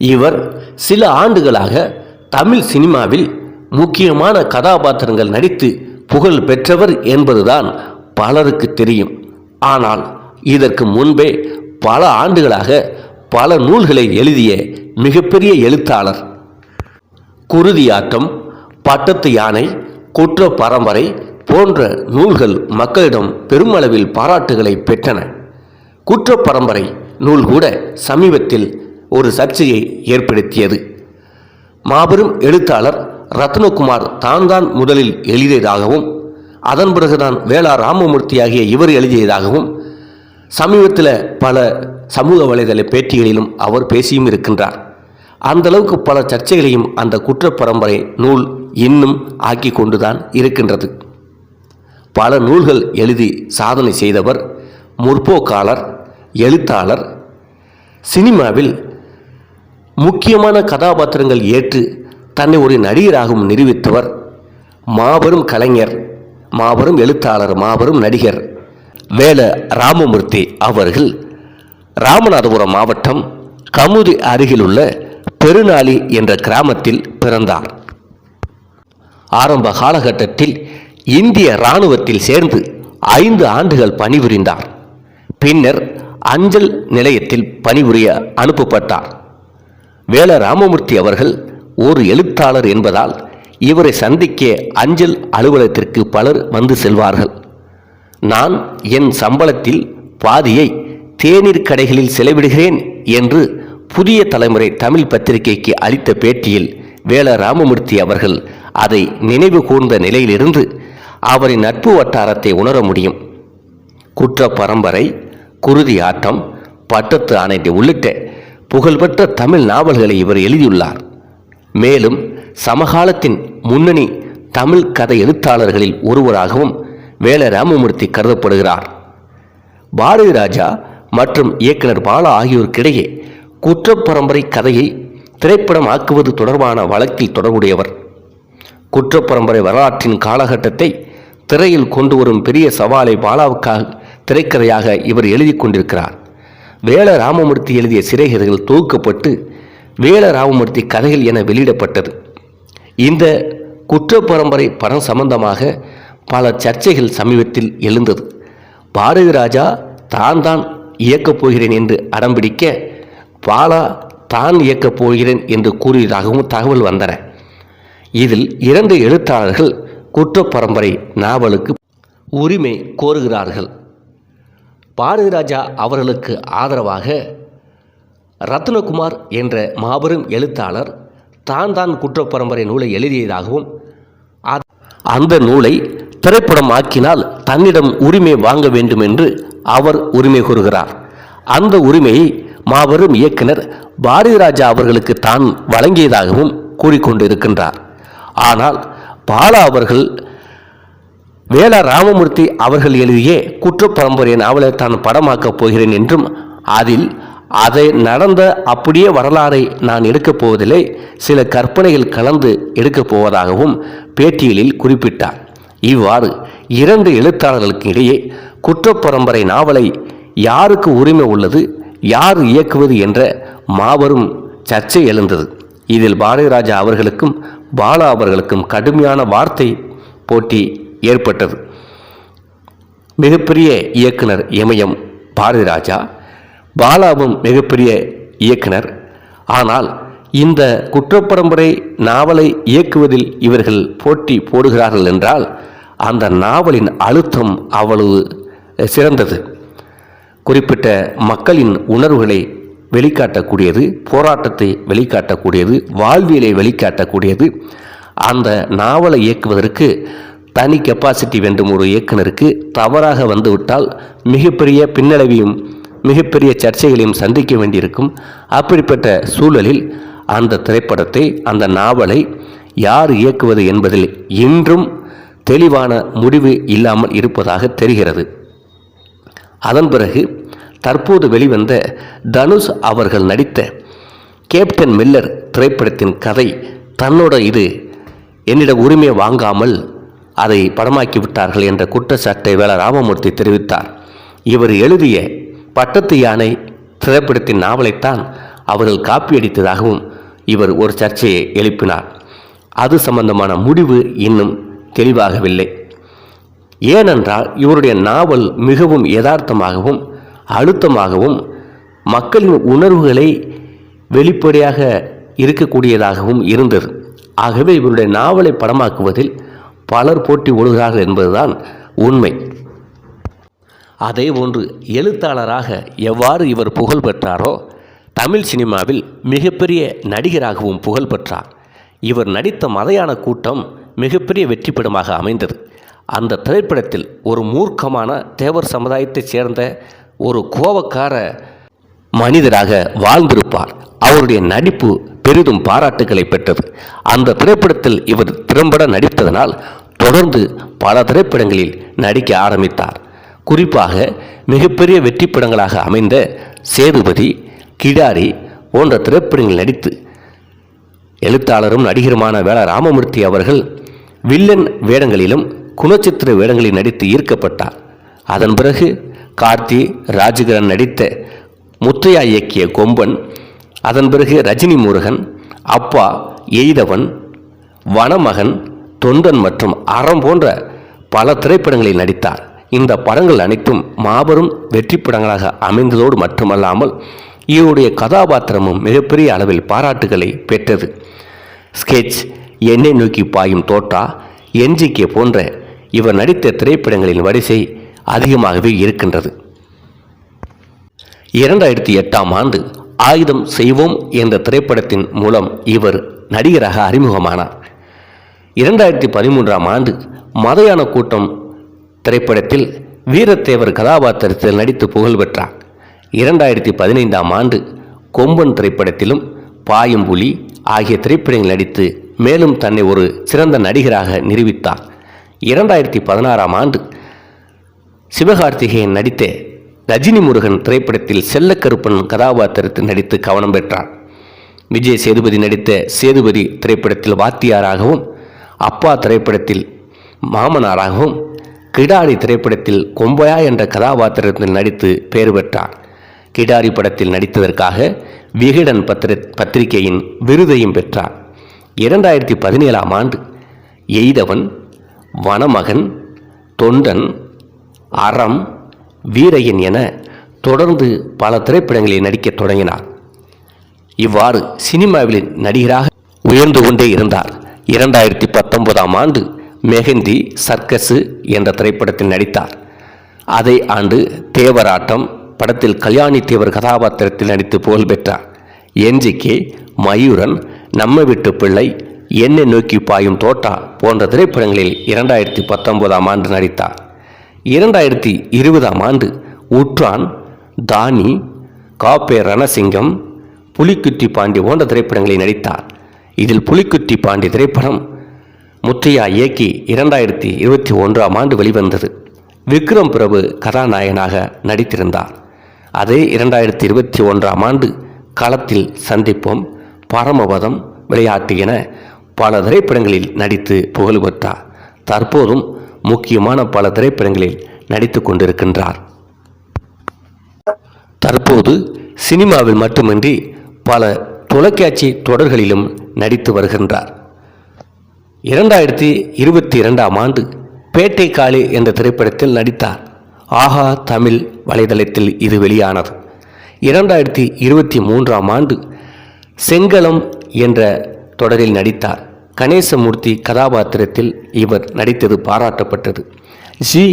இவர் சில ஆண்டுகளாக தமிழ் சினிமாவில் முக்கியமான கதாபாத்திரங்கள் நடித்து புகழ் பெற்றவர் என்பதுதான் பலருக்கு தெரியும். ஆனால் இதற்கு முன்பே பல ஆண்டுகளாக பல நூல்களை எழுதிய மிகப்பெரிய எழுத்தாளர் குருதியாட்டம் பட்டத்து யானை குற்ற பரம்பரை போன்ற நூல்கள் மக்களிடம் பெருமளவில் பாராட்டுகளை பெற்றன. குற்ற பரம்பரை நூல் கூட சமீபத்தில் ஒரு சர்ச்சையை ஏற்படுத்தியது. மாபெரும் எழுத்தாளர் ரத்னகுமார் தான் தான் முதலில் எழுதியதாகவும் அதன் பிறகுதான் வேளா ராமமூர்த்தி ஆகிய இவர் எழுதியதாகவும் சமீபத்தில் பல சமூக வலைதள பேட்டிகளிலும் அவர் பேசியும் இருக்கின்றார். அந்த அளவுக்கு பல சர்ச்சைகளையும் அந்த குற்ற பரம்பரை நூல் இன்னும் ஆக்கி கொண்டுதான் இருக்கின்றது. பல நூல்கள் எழுதி சாதனை செய்தவர் முற்போக்காளர் எழுத்தாளர் சினிமாவில் முக்கியமான கதாபாத்திரங்கள் ஏற்று தன்னை ஒரு நடிகராகவும் நிரூபித்தவர் மாபெரும் கலைஞர் மாபெரும் எழுத்தாளர் மாபெரும் நடிகர் வேல ராமமூர்த்தி அவர்கள் ராமநாதபுரம் மாவட்டம் கமுதி அருகிலுள்ள பெருநாளி என்ற கிராமத்தில் பிறந்தார். ஆரம்ப காலகட்டத்தில் இந்திய இராணுவத்தில் சேர்ந்து ஐந்து ஆண்டுகள் பணிபுரிந்தார். பின்னர் அஞ்சல் நிலையத்தில் பணிபுரிய அனுப்பப்பட்டார். வேல ராமமூர்த்தி அவர்கள் ஒரு எழுத்தாளர் என்பதால் இவரை சந்திக்க அஞ்சல் அலுவலகத்திற்கு பலர் வந்து செல்வார்கள். நான் என் சம்பளத்தில் பாதியை தேநீர் கடைகளில் செலவிடுகிறேன் என்று புதிய தலைமுறை தமிழ் பத்திரிகைக்கு அளித்த பேட்டியில் வேல ராமமூர்த்தி அவர்கள் அதை நினைவு கூர்ந்த நிலையிலிருந்து அவரின் நட்பு வட்டாரத்தை உணர முடியும். குற்ற பரம்பரை குருதி ஆட்டம் பட்டத்து ஆணைட்டு உள்ளிட்ட புகழ்பெற்ற தமிழ் நாவல்களை இவர் எழுதியுள்ளார். மேலும் சமகாலத்தின் முன்னணி தமிழ் கதை எழுத்தாளர்களில் ஒருவராகவும் வேல ராமமூர்த்தி கருதப்படுகிறார். பாரதி ராஜா மற்றும் இயக்குனர் பாலா ஆகியோருக்கிடையே குற்றப்பரம்பரை கதையை திரைப்படம் ஆக்குவது தொடர்பான வழக்கில் தொடர்புடையவர். குற்றப்பரம்பரை வரலாற்றின் காலகட்டத்தை திரையில் கொண்டு வரும் பெரிய சவாலை பாலாவுக்காக திரைக்கதையாக இவர் எழுதி கொண்டிருக்கிறார். வேல ராமமூர்த்தி எழுதிய சிறைகதைகள் தொகுக்கப்பட்டு வேல ராமமூர்த்தி கதைகள் என வெளியிடப்பட்டது. இந்த குற்ற பரம்பரை படம் சம்பந்தமாக பல சர்ச்சைகள் சமீபத்தில் எழுந்தது. பாரதி ராஜா தான் தான் இயக்கப் போகிறேன் என்று அடம்பிடிக்க பாலா தான் இயக்கப் போகிறேன் என்று கூறியதாகவும் தகவல் வந்தன. இதில் இரண்டு எழுத்தாளர்கள் குற்ற பரம்பரை நாவலுக்கு உரிமை கோருகிறார்கள். பாரதி ராஜா அவர்களுக்கு ஆதரவாக ரத்னகுமார் என்ற மாபெரும் எழுத்தாளர் தான் தான் குற்றப்பரம்பரை நூலை எழுதியதாகவும் அந்த நூலை திரைப்படம் ஆக்கினால் தன்னிடம் உரிமை வாங்க வேண்டும் என்று அவர் உரிமை கூறுகிறார் அந்த உரிமையை மாபெரும் இயக்குனர் பாரதிராஜா அவர்களுக்கு தான் வழங்கியதாகவும் கூறிக்கொண்டிருக்கின்றார். ஆனால் பாலா அவர்கள் வேலா ராமமூர்த்தி அவர்கள் எழுதிய குற்றப்பரம்பரை நாவலை தான் படமாக்கப் போகிறேன் என்றும் அதில் அதை நடந்த அப்படியே வரலாறை நான் எடுக்கப் போவதில்லை சில கற்பனைகள் கலந்து எடுக்கப் போவதாகவும் பேட்டியலில் குறிப்பிட்டார். இவ்வாறு இரண்டு எழுத்தாளர்களுக்கு இடையே குற்றப்பரம்பரை நாவலை யாருக்கு உரிமை உள்ளது யார் இயக்குவது என்ற மாபெரும் சர்ச்சை எழுந்தது. இதில் பாரதிராஜா அவர்களுக்கும் பாலா அவர்களுக்கும் கடுமையான வார்த்தை போட்டி ஏற்பட்டது. மிகப்பெரிய இயக்குனர் இமயம் பாரதிராஜா பாலாவும் மிகப்பெரிய இயக்குனர். ஆனால் இந்த குற்றப்பரம்பரை நாவலை இயக்குவதில் இவர்கள் போட்டி போடுகிறார்கள் என்றால் அந்த நாவலின் அழுத்தம் அவ்வளவு சிறந்தது. குறிப்பிட்ட மக்களின் உணர்வுகளை வெளிக்காட்டக்கூடியது போராட்டத்தை வெளிக்காட்டக்கூடியது வாழ்வியலை வெளிக்காட்டக்கூடியது அந்த நாவலை இயக்குவதற்கு தனி கெப்பாசிட்டி வேண்டும் ஒரு இயக்குனருக்கு தவறாக வந்துவிட்டால் மிகப்பெரிய பின்னடைவையும் மிகப்பெரிய சர்ச்சைகளையும் சந்திக்க வேண்டியிருக்கும். அப்படிப்பட்ட சூழலில் அந்த திரைப்படத்தை அந்த நாவலை யார் இயக்குவது என்பதில் இன்றும் தெளிவான முடிவு இல்லாமல் இருப்பதாக தெரிகிறது. அதன் பிறகு தற்போது வெளிவந்த தனுஷ் அவர்கள் நடித்த கேப்டன் மில்லர் திரைப்படத்தின் கதை தன்னோட இது என்னிட உரிமையை வாங்காமல் அதை படமாக்கி விட்டார்கள் என்ற குற்றச்சாட்டை வேல ராமமூர்த்தி தெரிவித்தார். இவர் எழுதிய பட்டத்து யானை திரைப்படத்தின் நாவலைத்தான் அவர்கள் காப்பியடித்ததாகவும் இவர் ஒரு சர்ச்சையை எழுப்பினார். அது சம்பந்தமான முடிவு இன்னும் தெளிவாகவில்லை. ஏனென்றால் இவருடைய நாவல் மிகவும் யதார்த்தமாகவும் அழுத்தமாகவும் மக்களின் உணர்வுகளை வெளிப்படையாக இருக்கக்கூடியதாகவும் இருந்தது. ஆகவே இவருடைய நாவலை படமாக்குவதில் பலர் போட்டி ஓடுகிறார்கள் என்பதுதான் உண்மை. அதேபோன்று எழுத்தாளராக எவ்வாறு இவர் புகழ் பெற்றாரோ தமிழ் சினிமாவில் மிகப்பெரிய நடிகராகவும் புகழ் பெற்றார். இவர் நடித்த மதையான கூட்டம் மிகப்பெரிய வெற்றிப்படமாக அமைந்தது. அந்த திரைப்படத்தில் ஒரு மூர்க்கமான தேவர் சமுதாயத்தைச் சேர்ந்த ஒரு கோபக்கார மனிதராக வாழ்ந்திருப்பார். அவருடைய நடிப்பு பெரிதும் பாராட்டுகளை பெற்றது. அந்த திரைப்படத்தில் இவர் திறம்பட நடித்ததனால் தொடர்ந்து பல திரைப்படங்களில் நடிக்க ஆரம்பித்தார். குறிப்பாக மிகப்பெரிய வெற்றி படங்களாக அமைந்த சேதுபதி கிடாரி போன்ற திரைப்படங்களில் நடித்து எழுத்தாளரும் நடிகருமான வேள ராமமூர்த்தி அவர்கள் வில்லன் வேடங்களிலும் குணச்சித்திர வேடங்களில் நடித்து ஈர்க்கப்பட்டார். அதன் பிறகு கார்த்தி ராஜகிரண் நடித்த முத்தையா இயக்கிய கொம்பன் அதன் பிறகு ரஜினி முருகன் அப்பா எய்தவன் வனமகன் தொண்டன் மற்றும் அறம் போன்ற பல திரைப்படங்களில் நடித்தார். இந்த படங்கள் அனைத்தும் மாபெரும் வெற்றி படங்களாக அமைந்ததோடு மட்டுமல்லாமல் இவருடைய கதாபாத்திரமும் மிகப்பெரிய அளவில் பாராட்டுகளை பெற்றது. ஸ்கெட்ச் எண்ணெய் நோக்கி பாயும் தோட்டா என்ஜிகே போன்ற இவர் நடித்த திரைப்படங்களின் வரிசை அதிகமாகவே இருக்கின்றது. இரண்டாயிரத்தி எட்டாம் ஆண்டு ஆயுதம் செய்வோம் என்ற திரைப்படத்தின் மூலம் இவர் நடிகராக அறிமுகமானார். இரண்டாயிரத்தி பதிமூன்றாம் ஆண்டு மதையான கூட்டம் திரைப்படத்தில் வீரத்தேவர் கதாபாத்திரத்தில் நடித்து புகழ் பெற்றார். இரண்டாயிரத்தி பதினைந்தாம் ஆண்டு கொம்பன் திரைப்படத்திலும் பாயும்புலி ஆகிய திரைப்படங்கள் நடித்து மேலும் தன்னை ஒரு சிறந்த நடிகராக நிரூபித்தார். இரண்டாயிரத்தி பதினாறாம் ஆண்டு சிவகார்த்திகேயன் நடித்த ரஜினி முருகன் திரைப்படத்தில் செல்லக்கருப்பன் கதாபாத்திரத்தில் நடித்து கவனம் பெற்றார். விஜய் சேதுபதி நடித்த சேதுபதி திரைப்படத்தில் வாத்தியாராகவும் அப்பா திரைப்படத்தில் மாமனாராகவும் கிடாரி திரைப்படத்தில் கொம்பையா என்ற கதாபாத்திரத்தில் நடித்து பெயர் பெற்றார். கிடாரி படத்தில் நடித்ததற்காக விகடன் பத்திர பத்திரிகையின் விருதையும் பெற்றார். இரண்டாயிரத்தி பதினேழாம் ஆண்டு எய்தவன் வனமகன் தொண்டன் அறம் வீரையன் என தொடர்ந்து பல திரைப்படங்களில் நடிக்கத் தொடங்கினார். இவ்வாறு சினிமாவில் நடிகராக உயர்ந்து கொண்டே இருந்தார். இரண்டாயிரத்தி பத்தொன்பதாம் ஆண்டு மெஹந்தி சர்க்கஸு என்ற திரைப்படத்தில் நடித்தார். அதே ஆண்டு தேவராட்டம் படத்தில் கல்யாணி தேவர் கதாபாத்திரத்தில் நடித்து புகழ் பெற்றார். என்ஜிகே மயூரன் நம்ம வீட்டு பிள்ளை என்னை நோக்கி பாயும் தோட்டா போன்ற திரைப்படங்களில் இரண்டாயிரத்தி பத்தொன்பதாம் ஆண்டு நடித்தார். இரண்டாயிரத்தி இருபதாம் ஆண்டு உற்றான் தானி காப்பே ரணசிங்கம் புலிக்குத்தி பாண்டி போன்ற திரைப்படங்களில் நடித்தார். இதில் புலிக்குத்தி பாண்டி திரைப்படம் முத்தையா இயக்கி இரண்டாயிரத்தி இருபத்தி ஒன்றாம் ஆண்டு வெளிவந்தது. விக்ரம் பிரபு கதாநாயகனாக நடித்திருந்தார். அதே இரண்டாயிரத்தி இருபத்தி ஒன்றாம் ஆண்டு களத்தில் சந்திப்போம் பரமபதம் விளையாட்டு என பல திரைப்படங்களில் நடித்து புகழ் பெற்றார் தற்போதும் முக்கியமான பல திரைப்படங்களில் நடித்து கொண்டிருக்கின்றார். தற்போது சினிமாவில் மட்டுமின்றி பல தொலைக்காட்சி தொடர்களிலும் நடித்து வருகின்றார். இரண்டாயிரத்தி இருபத்தி இரண்டாம் ஆண்டு பேட்டை காளி என்ற திரைப்படத்தில் நடித்தார். ஆஹா தமிழ் வலைதளத்தில் இது வெளியானது. இரண்டாயிரத்தி இருபத்தி மூன்றாம் ஆண்டு செங்கலம் என்ற தொடரில் நடித்தார். கணேசமூர்த்தி கதாபாத்திரத்தில் இவர் நடித்தது பாராட்டப்பட்டது. ஜி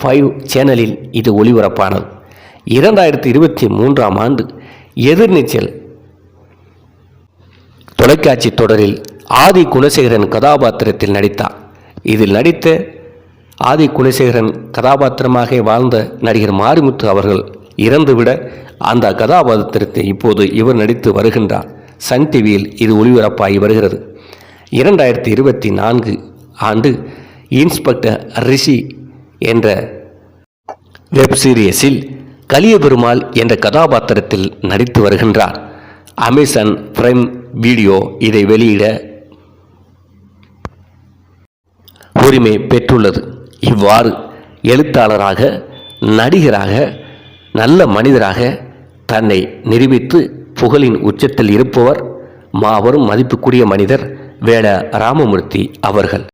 ஃபைவ் சேனலில் இது ஒளிபரப்பானது. இரண்டாயிரத்தி இருபத்தி மூன்றாம் ஆண்டு எதிர்நீச்சல் தொலைக்காட்சி தொடரில் ஆதி குணசேகரன் கதாபாத்திரத்தில் நடித்தார். இதில் நடித்த ஆதி குணசேகரன் கதாபாத்திரமாக வாழ்ந்த நடிகர் மாரிமுத்து அவர்கள் இறந்துவிட அந்த கதாபாத்திரத்தை இப்போது இவர் நடித்து வருகின்றார். சன் டிவியில் இது ஒளிபரப்பாகி வருகிறது. இரண்டாயிரத்தி இருபத்தி நான்கு ஆண்டு இன்ஸ்பெக்டர் ரிஷி என்ற வெப் சீரியஸில் கலியபெருமாள் என்ற கதாபாத்திரத்தில் நடித்து வருகின்றார். அமேசான் பிரைம் வீடியோ இதை வெளியிட உரிமை பெற்றுள்ளது. இவ்வாறு எழுத்தாளராக நடிகராக நல்ல மனிதராக தன்னை நிரூபித்து புகழின் உச்சத்தில் இருப்பவர் மாபெரும் மதிப்புக்குரிய மனிதர் வேட ராமமூர்த்தி அவர்கள்.